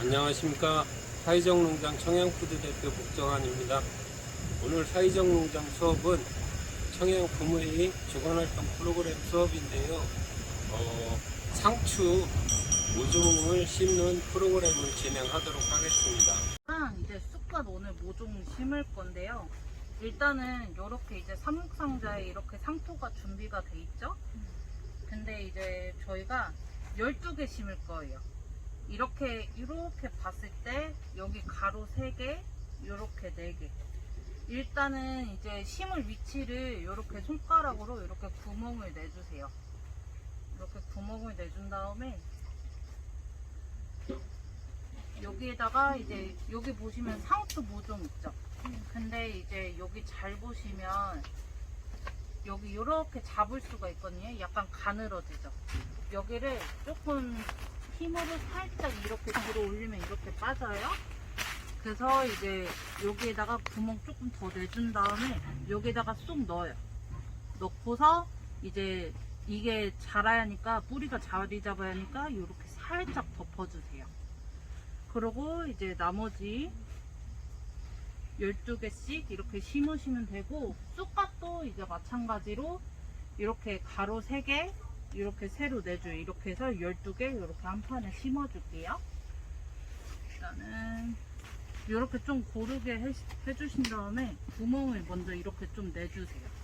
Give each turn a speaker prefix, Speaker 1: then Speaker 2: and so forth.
Speaker 1: 안녕하십니까 사회적 농장 청양푸드 대표 복정환입니다. 오늘 사회적 농장 수업은 청양 부모의 주간활동 프로그램 수업인데요. 어, 상추 모종을 심는 프로그램을 진행하도록 하겠습니다.
Speaker 2: 랑 이제 쑥갓 오늘 모종 심을 건데요. 일단은 이렇게 이제 사목상자에 이렇게 상토가 준비가 돼 있죠. 근데 이제 저희가 12개 심을 거예요. 이렇게 이렇게 봤을 때 여기 가로 3개, 이렇게 4개. 일단은 이제 심을 위치를 이렇게 손가락으로 이렇게 구멍을 내주세요. 이렇게 구멍을 내준 다음에 여기에다가 이제 여기 보시면 상추 모종 있죠. 근데 이제 여기 잘 보시면 여기 이렇게 잡을 수가 있거든요. 약간 가늘어지죠. 여기를 조금 힘으로 살짝 이렇게 들어 올리면 이렇게 빠져요. 그래서 이제 여기에다가 구멍 조금 더 내준 다음에 여기에다가 쏙 넣어요. 넣고서 이제 이게 자라야 하니까 뿌리가 자리 잡아야 하니까 이렇게 살짝 덮어주세요. 그리고 이제 나머지 12개씩 이렇게 심으시면 되고 쑥갓도 이제 마찬가지로 이렇게 가로 3개 이렇게 세로 4줄 이렇게 해서 12개 이렇게 한 판에 심어줄게요. 일단은 이렇게 좀 고르게 해, 해주신 다음에 구멍을 먼저 이렇게 좀 내주세요